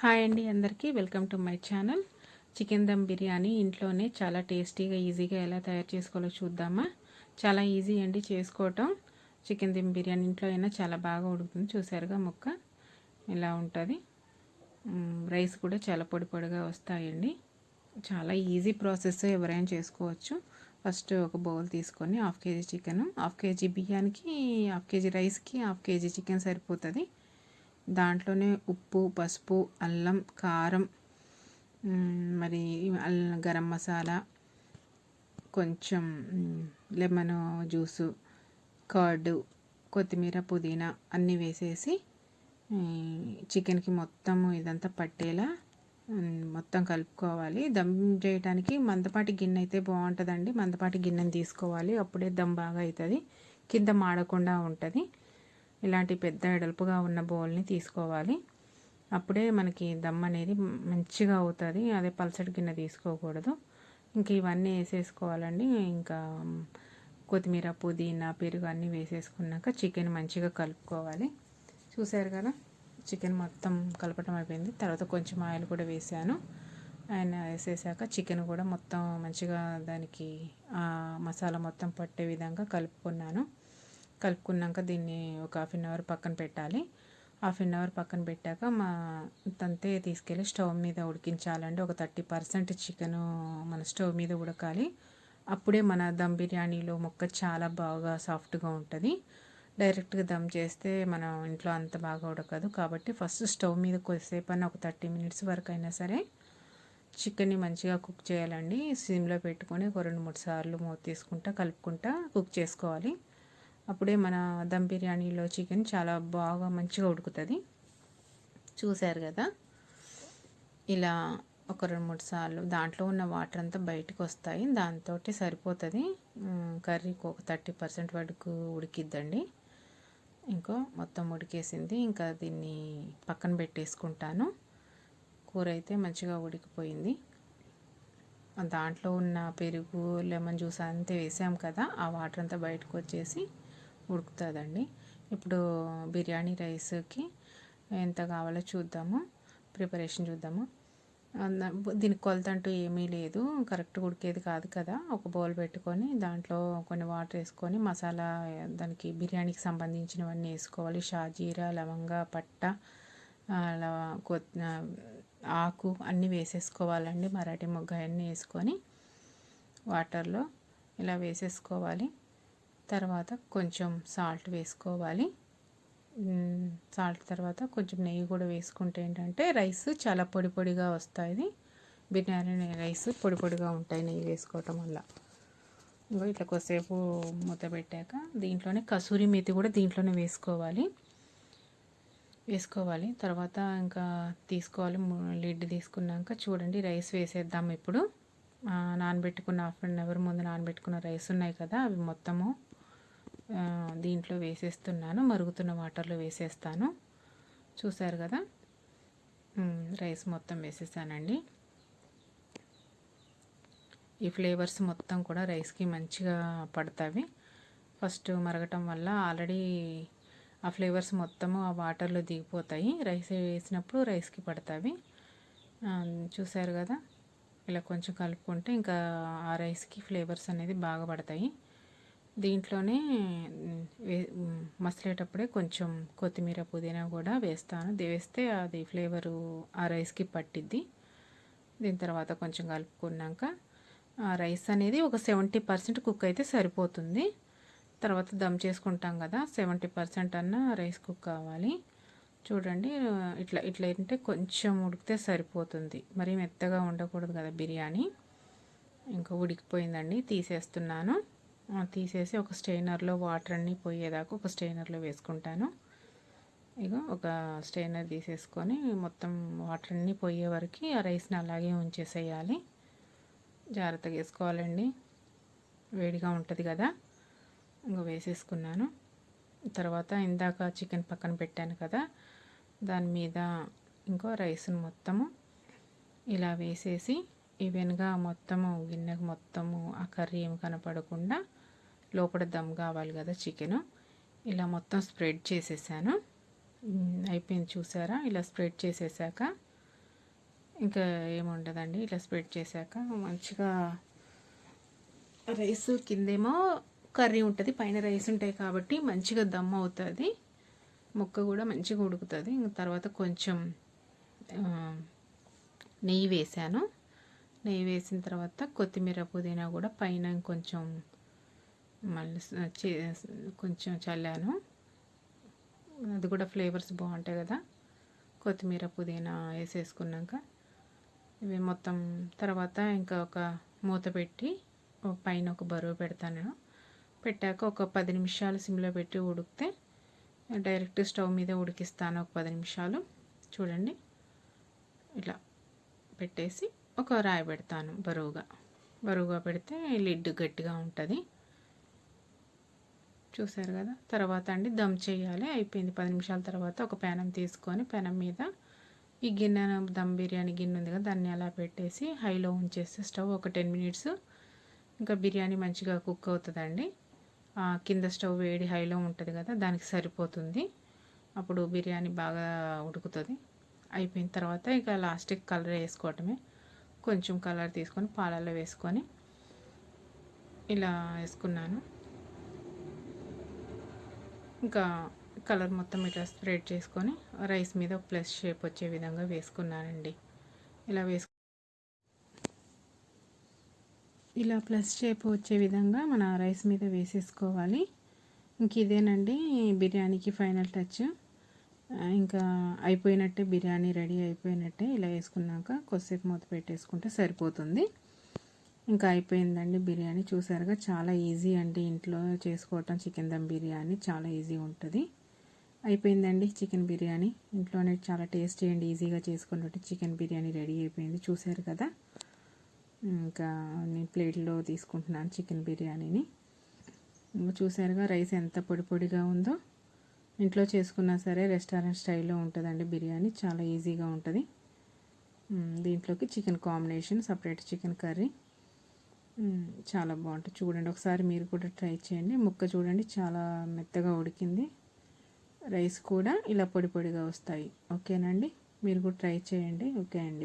Hi అండి అందరికీ. Welcome to my channel. Chicken dum biryani ఇంట్లోనే చాలా టేస్టీగా ఈజీగా ఎలా తయారు చేసుకోవాలో చూద్దామా? చాలా ఈజీ అండి చేసుకోవటం. చికెన్ దమ్ బిర్యానీ ఇంట్లో అయినా చాలా బాగా ఉడుకుతుంది. చూసారుగా ముక్క ఇలా ఉంటుంది? రైస్ కూడా చాలా పొడి పొడిగా వస్తాయండి. చాలా ఈజీ ప్రాసెస్ ఎవరైనా చేసుకోవచ్చు. ఫస్ట్ ఒక బౌల్ తీసుకొని half KG chicken. Half KG బియ్యానికి హాఫ్ కేజీ రైస్కి హాఫ్ కేజీ చికెన్ సరిపోతుంది. దాంట్లోనే ఉప్పు పసుపు అల్లం కారం మరి గరం మసాలా కొంచెం లెమన్ జ్యూసు కర్డ్ కొత్తిమీర పుదీనా అన్నీ వేసేసి చికెన్కి మొత్తం ఇదంతా పట్టేలా మొత్తం కలుపుకోవాలి. దమ్ చేయడానికి మందపాటి గిన్నె అయితే బాగుంటుందండి. మందపాటి గిన్నెని తీసుకోవాలి. అప్పుడే దమ్ బాగా అవుతుంది కింద మాడకుండా ఉంటుంది. ఇలాంటి పెద్ద ఎడల్పుగా ఉన్న బౌల్ని తీసుకోవాలి. అప్పుడే మనకి దమ్ అనేది మంచిగా అవుతుంది. అదే పల్సటి గిన్నె తీసుకోకూడదు. ఇంక ఇవన్నీ వేసేసుకోవాలండి. ఇంకా కొత్తిమీర పుదీనా పెరుగు అన్నీ వేసేసుకున్నాక చికెన్ మంచిగా కలుపుకోవాలి. చూసారు కదా? చికెన్ మొత్తం కలపటం అయిపోయింది. తర్వాత కొంచెం ఆయిల్ కూడా వేసాను. ఆయన వేసేసాక చికెన్ కూడా మొత్తం మంచిగా దానికి మసాలా మొత్తం పట్టే విధంగా కలుపుకున్నాను. కలుపుకున్నాక దీన్ని ఒక హాఫ్ అన్ అవర్ పక్కన పెట్టాలి. హాఫ్ అన్ అవర్ పక్కన పెట్టాక మా తంతే తీసుకెళ్ళి స్టవ్ మీద ఉడికించాలండి. ఒక థర్టీ పర్సెంట్ చికెను మన స్టవ్ మీద ఉడకాలి. అప్పుడే మన దమ్ బిర్యానీలో మొక్క చాలా బాగా సాఫ్ట్గా ఉంటుంది. డైరెక్ట్గా దమ్ చేస్తే మనం ఇంట్లో అంత బాగా ఉడకదు. కాబట్టి ఫస్ట్ స్టవ్ మీద కొద్దిసేపు అన్న ఒక థర్టీ మినిట్స్ వరకు అయినా సరే చికెన్ని మంచిగా కుక్ చేయాలండి. సిమ్లో పెట్టుకొని ఒక రెండు మూడు సార్లు మూత తీసుకుంటా కలుపుకుంటా కుక్ చేసుకోవాలి. అప్పుడే మన దమ్ బిర్యానీలో చికెన్ చాలా బాగా మంచిగా ఉడుకుతుంది. చూశారు కదా? ఇలా ఒక రెండు మూడు సార్లు దాంట్లో ఉన్న వాటర్ అంతా బయటకు వస్తాయి. దాంతో సరిపోతుంది. కర్రీకి ఒక థర్టీ పర్సెంట్ వరకు ఉడికిద్దండి. ఇంకో మొత్తం ఉడికేసింది. ఇంకా దీన్ని పక్కన పెట్టేసుకుంటాను. కూర అయితే మంచిగా ఉడికిపోయింది. దాంట్లో ఉన్న పెరుగు లెమన్ జ్యూస్ అంతా వేసాం కదా ఆ వాటర్ అంతా బయటకు వచ్చేసి ఉడుకుతుందండి. ఇప్పుడు బిర్యానీ రైస్కి ఎంత కావాలో చూద్దాము. ప్రిపరేషన్ చూద్దాము. దీనికి కొలత అంటూ ఏమీ లేదు. కరెక్ట్ ఉడికేది కాదు కదా. ఒక బౌల్ పెట్టుకొని దాంట్లో కొన్ని వాటర్ వేసుకొని మసాలా దానికి బిర్యానీకి సంబంధించినవన్నీ వేసుకోవాలి. షాజీరా లవంగ పట్ట ఆకు అన్నీ వేసేసుకోవాలండి. మరాఠీ మొగ్గ అన్నీ వేసుకొని వాటర్లో ఇలా వేసేసుకోవాలి. తర్వాత కొంచెం సాల్ట్ వేసుకోవాలి. సాల్ట్ తర్వాత కొంచెం నెయ్యి కూడా వేసుకుంటే ఏంటంటే రైస్ చాలా పొడి పొడిగా వస్తాయి. బిర్యానీ రైస్ పొడి పొడిగా ఉంటాయి నెయ్యి వేసుకోవటం వల్ల. ఇంకో ఇట్లా కొద్దిసేపు మూత పెట్టాక దీంట్లోనే కసూరి మేతి కూడా దీంట్లోనే వేసుకోవాలి. వేసుకోవాలి. తర్వాత ఇంకా తీసుకోవాలి. లిడ్ తీసుకున్నాక చూడండి రైస్ వేసేద్దాం ఇప్పుడు. నానబెట్టుకున్న హాఫ్ అన్ అవర్ ముందు నానబెట్టుకున్న రైస్ ఉన్నాయి కదా అవి మొత్తము దీంట్లో వేసేస్తున్నాను మరుగుతున్న వాటర్లో వేసేస్తాను. చూసారు కదా? రైస్ మొత్తం వేసేసానండి. ఈ ఫ్లేవర్స్ మొత్తం కూడా రైస్కి మంచిగా పడతాయి ఫస్ట్ మరగటం వల్ల ఆల్రెడీ ఆ ఫ్లేవర్స్ మొత్తము ఆ వాటర్లో దిగిపోతాయి. రైస్ వేసినప్పుడు రైస్కి పడతాయి చూసారు కదా? ఇలా కొంచెం కలుపుకుంటే ఇంకా ఆ రైస్కి ఫ్లేవర్స్ అనేది బాగా పడతాయి. దీంట్లోనే మసలేటప్పుడే కొంచెం కొత్తిమీర పుదీనా కూడా వేస్తాను. వేస్తే అది ఫ్లేవరు ఆ రైస్కి పట్టిద్ది. దీని తర్వాత కొంచెం కలుపుకున్నాక ఆ రైస్ అనేది ఒక సెవెంటీ పర్సెంట్ కుక్ అయితే సరిపోతుంది. తర్వాత దమ్ చేసుకుంటాం కదా సెవెంటీ పర్సెంట్ అన్న రైస్ కుక్ కావాలి. చూడండి ఇట్లా ఇట్లా ఏంటంటే కొంచెం ఉడికితే సరిపోతుంది. మరి మెత్తగా ఉండకూడదు కదా బిర్యానీ. ఇంకా ఉడికిపోయిందండి తీసేస్తున్నాను. తీసేసి ఒక స్టెయినర్లో వాటర్ అన్నీ పోయేదాకా ఒక స్టెయినర్లో వేసుకుంటాను. ఇక ఒక స్టెయినర్ తీసేసుకొని మొత్తం వాటర్ అన్నీ పోయే వరకు ఆ రైస్ని అలాగే ఉంచేసేయాలి. జాగ్రత్తగా వేసుకోవాలండి. వేడిగా ఉంటుంది కదా. ఇంక వేసేసుకున్నాను. తర్వాత ఇందాక చికెన్ పక్కన పెట్టాను కదా. దాని మీద ఇంకో రైస్ని మొత్తము ఇలా వేసేసి ఈవెన్గా మొత్తము గిన్నెకు మొత్తము ఆ కర్రీ ఏమి కనపడకుండా లోపల దమ్ కావాలి కదా చికెను. ఇలా మొత్తం స్ప్రెడ్ చేసేసాను. అయిపోయింది చూసారా? ఇలా స్ప్రెడ్ చేసేసాక ఇంకా ఏముండదండి? ఇలా స్ప్రెడ్ చేశాక మంచిగా రైస్ కిందేమో కర్రీ ఉంటుంది పైన రైస్ ఉంటాయి కాబట్టి మంచిగా దమ్ అవుతుంది. ముక్క కూడా మంచిగా ఉడుకుతుంది. ఇంకా తర్వాత కొంచెం నెయ్యి వేసాను. నెయ్యి వేసిన తర్వాత కొత్తిమీర పుదీనా కూడా పైన ఇంకొంచెం మళ్ళీ కొంచెం చల్లాను. అది కూడా ఫ్లేవర్స్ బాగుంటాయి కదా. కొత్తిమీర పుదీనా వేసేసుకున్నాక ఇవి మొత్తం తర్వాత ఇంకా ఒక మూత పెట్టి పైన ఒక బరువు పెడతాను పెట్టాక ఒక పది నిమిషాలు సిమ్లో పెట్టి ఉడికితే డైరెక్ట్ స్టవ్ మీద ఉడికిస్తాను ఒక పది నిమిషాలు. చూడండి. ఇట్లా పెట్టేసి ఒక రాయి పెడతాను బరువుగా. బరువుగా పెడితే లిడ్ గట్టిగా ఉంటుంది. చూసారు కదా? తర్వాత అండి దమ్ చేయాలి. అయిపోయింది. పది నిమిషాల తర్వాత ఒక పెనం తీసుకొని పెనం మీద ఈ గిన్నె దమ్ బిర్యానీ గిన్నె ఉంది కదా దాన్ని అలా పెట్టేసి హైలో ఉంచేస్తే స్టవ్ ఒక టెన్ మినిట్స్ ఇంకా బిర్యానీ మంచిగా కుక్ అవుతుందండి. కింద స్టవ్ వేడి హైలో ఉంటుంది కదా దానికి సరిపోతుంది. అప్పుడు బిర్యానీ బాగా ఉడుకుతుంది. అయిపోయిన తర్వాత ఇక లాస్ట్కి కలర్ వేసుకోవటమే. కొంచెం కలర్ తీసుకొని పాలల్లో వేసుకొని ఇలా వేసుకున్నాను. ఇంకా కలర్ మొత్తం ఇట్లా స్ప్రెడ్ చేసుకొని రైస్ మీద ప్లస్ షేప్ వచ్చే విధంగా వేసుకున్నానండి. ఇలా వేసుకు ఇలా ప్లస్ షేప్ వచ్చే విధంగా మన రైస్ మీద వేసేసుకోవాలి. ఇంక ఇదేనండి బిర్యానీకి ఫైనల్ టచ్. ఇంకా అయిపోయినట్టే బిర్యానీ రెడీ అయిపోయినట్టే ఇలా వేసుకున్నాక కొద్దిసేపు మూత పెట్టేసుకుంటే సరిపోతుంది. ఇంకా అయిపోయిందండి బిర్యానీ. చూసారుగా చాలా ఈజీ అండి ఇంట్లో చేసుకోవటం. చికెన్ దమ్ బిర్యానీ చాలా ఈజీ ఉంటుంది. అయిపోయిందండి చికెన్ బిర్యానీ. ఇంట్లోనే చాలా టేస్టీ అండ్ ఈజీగా చేసుకున్నట్టు చికెన్ బిర్యానీ రెడీ అయిపోయింది. చూసారు కదా? ఇంకా నేను ప్లేట్లో తీసుకుంటున్నాను చికెన్ బిర్యానీని. చూసారుగా రైస్ ఎంత పొడి పొడిగా ఉందో. ఇంట్లో చేసుకున్నా సరే రెస్టారెంట్ స్టైల్లో ఉంటుందండి బిర్యానీ. చాలా ఈజీగా ఉంటుంది. దీంట్లోకి chicken combination separate chicken curry. చాలా బాగుంటుంది చూడండి ఒకసారి మీరు కూడా ట్రై చేయండి. ముక్క చూడండి చాలా మెత్తగా ఉడికింది. రైస్ కూడా ఇలా పొడి పొడిగా వస్తాయి. ఓకేనండి? మీరు కూడా ట్రై చేయండి. ఓకే అండి.